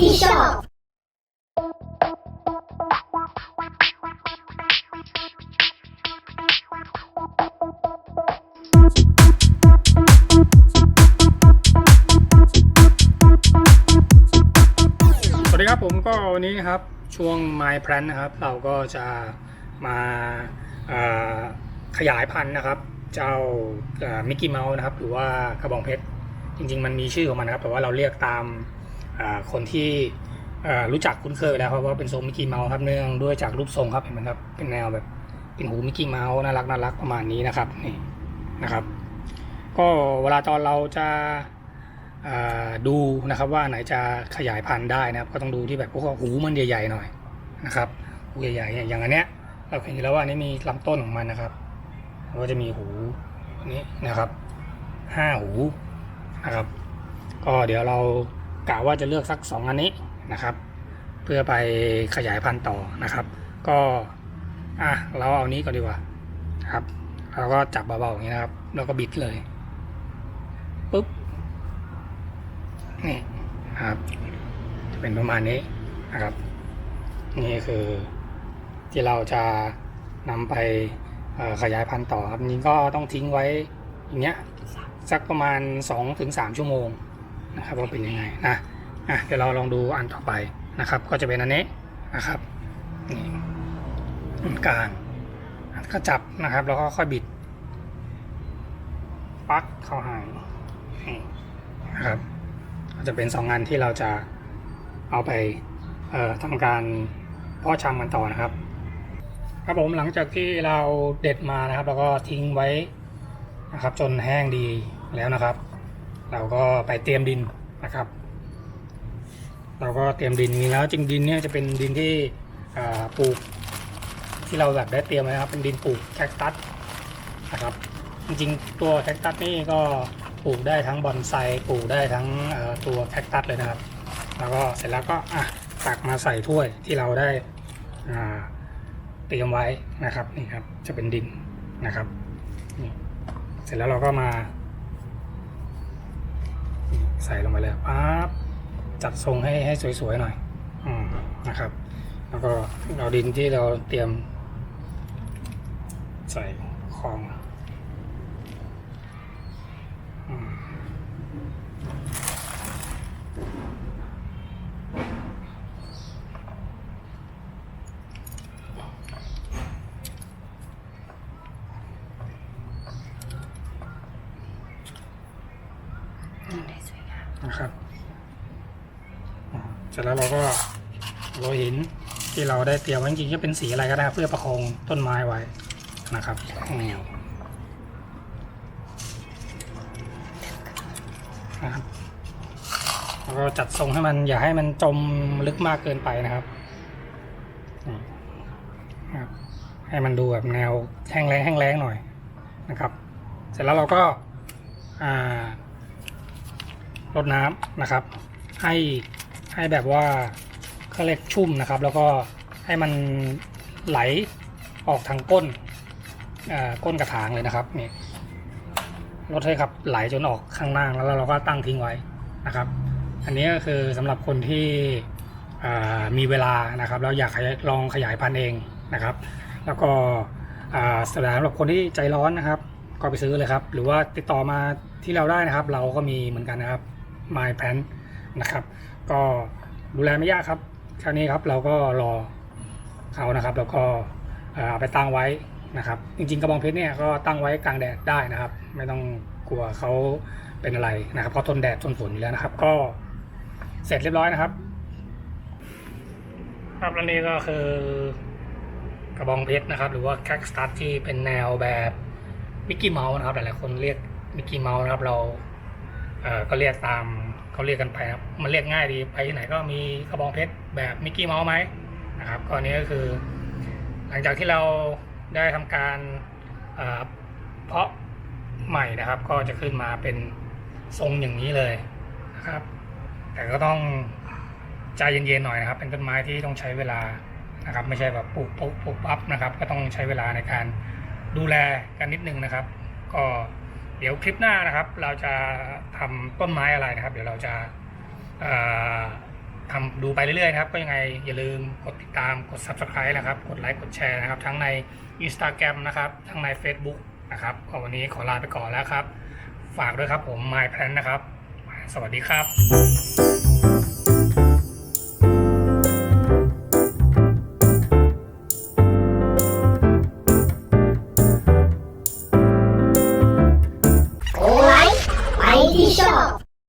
ที่ชอบ สวัสดีครับผมก็วันนี้ครับช่วง My Plan นะครับ เราก็จะมาเอ่อขยายพันธุ์นะครับ เจ้ามิกกี้เมาส์นะครับ หรือว่ากระบองเพชรจริง ๆ มันมีชื่อของมันนะครับ แต่ว่าเราเรียกตาม คนที่รู้จักคุ้นเคยไปแล้วครับว่าเป็นทรงมิกกี้เมาส์ครับเนื่องด้วยจากรูปทรงครับเห็นไหมครับเป็นแนวแบบเป็นหูมิกกี้เมาส์น่ารักน่ารักประมาณนี้นะครับนี่นะครับ ก็เวลาตอนเราจะดูนะครับว่าไหนจะขยายพันธุ์ได้นะครับ ก็ต้องดูที่แบบพวกหูมันใหญ่ๆหน่อยนะครับหูใหญ่ๆอย่างอันเนี้ยเราเห็นแล้วว่านนี้มีลำต้นของมันนะครับก็จะมีหูนี้นะครับห้าหูนะครับ ก็เดี๋ยวเรา กะว่าจะเลือกสักสองอันนี้นะครับ เพื่อไปขยายพันธุ์ต่อนะครับ ก็อะเราเอานี้ก่อนดีกว่าครับเราก็จับเบาๆอย่างนี้นะครับ แล้วก็บิดเลยปุ๊บนี่ครับจะเป็นประมาณนี้นะครับ นี่คือที่เราจะนำไปขยายพันธุ์ต่อครับจริงๆก็ต้องทิ้งไว้อย่างเงี้ยสักประมาณ 2-3 ชั่วโมง นะครับว่าเป็นยังไงนะอะเดี๋ยวเราลองดูอันต่อไปนะครับ ก็จะเป็นอันนี้นะครับนี่กลางก็จับนะครับแล้วก็ค่อยบิดปักเข้าหางนะครับก็จะเป็นสองงานที่เราจะเอาไปเอ่อทำการเพาะชำกันต่อนะครับ ครับผมหลังจากที่เราเด็ดมานะครับ แล้วก็ทิ้งไว้นะครับ จนแห้งดีแล้วนะครับ เราก็ไปเตรียมดินนะครับ เราก็เตรียมดินมีแล้วจริงดินเนี่ยจะเป็นดินที่ปลูกที่เราแบบได้เตรียมไว้นะครับเป็นดินปลูกแคคตัสนะครับ จริงๆตัวแคคตัสนี่ก็ปลูกได้ทั้งบอนไซปลูกได้ทั้งตัวแคคตัสเลยนะครับ แล้วก็เสร็จแล้วก็อะตักมาใส่ถ้วยที่เราได้เตรียมไว้นะครับนี่ครับจะเป็นดินนะครับนี่เสร็จแล้วเราก็มา ใส่ลงไปเลยปั๊บจัดทรงให้ให้สวยๆหน่อยอมนะครับ แล้วก็เอาดินที่เราเตรียม ใส่คลอง นะครับเสร็จแล้วเราก็โรยหินที่เราได้เตรียมไว้จริงๆจะเป็นสีอะไรก็ได้เพื่อประคองต้นไม้ไว้นะครับแนวนะครับแล้วก็จัดทรงให้มันอย่าให้มันจมลึกมากเกินไปนะครับนะครับ ให้มันดูแบบแนวแห้งแล้งแห้งแล้งหน่อยนะครับ เสร็จแล้วเราก็อ่า รดน้ำนะครับ ให้ให้แบบว่าเขาเรียกชุ่มนะครับ แล้วก็ให้มันไหลออกทางก้นก้นกระถางเลยนะครับนี่รดให้ครับไหลจนออกข้างล่างแล้วเราก็ตั้งทิ้งไว้นะครับ อันนี้ก็คือสำหรับคนที่มีเวลานะครับแล้วอยากลองขยายพันธุ์เองนะครับ แล้วก็สำหรับคนที่ใจร้อนนะครับ ก็ไปซื้อเลยครับ หรือว่าติดต่อมาที่เราได้นะครับ เราก็มีเหมือนกันนะครับ My Plan นะครับ ก็ดูแลไม่ยากครับแค่นี้ครับเราก็รอเขานะครับแล้วก็เอ่อเอาไปตั้งไว้นะครับ จริงๆกระบองเพชรเนี่ยก็ตั้งไว้กลางแดดได้นะครับ ไม่ต้องกลัวเขาเป็นอะไรนะครับเพราะทนแดดทนฝนอยู่แล้วนะครับ ก็เสร็จเรียบร้อยนะครับ ครับและนี่ก็คือกระบองเพชรนะครับ หรือว่าแคคสตัสที่เป็นแนวแบบมิกกี้เมาส์นะครับหลายๆคนเรียกมิกกี้เมาส์นะครับเรา เออก็เรียกตามเขาเรียกกันไปครับมันเรียกง่ายดีไปที่ไหนก็มีกระบองเพชรแบบมิกกี้เมาส์ไหมนะครับก็อันนี้ก็คือ หลังจากที่เราได้ทำการเพาะใหม่นะครับ ก็จะขึ้นมาเป็นทรงอย่างนี้เลยนะครับ แต่ก็ต้องใจเย็นๆหน่อยนะครับ เป็นต้นไม้ที่ต้องใช้เวลานะครับ ไม่ใช่แบบปลูกปุ๊บปลูกปั๊บนะครับ ก็ต้องใช้เวลาในการดูแลกันนิดนึงนะครับ ก็ ดี๋ยวคลิปหน้านะครับ เราจะทำต้นไม้อะไรนะครับ เดี๋ยวเราจะเอ่อทำดูไปเรื่อยๆนะครับ ก็ยังไงอย่าลืมกดติดตามกด subscribe นะครับ กดไลค์กดแชร์นะครับ ทั้งใน Instagram นะครับ ทั้งใน Facebook นะครับก็วันนี้ขอลาไปก่อนแล้วครับ ฝากด้วยครับผม My Plan นะครับ สวัสดีครับ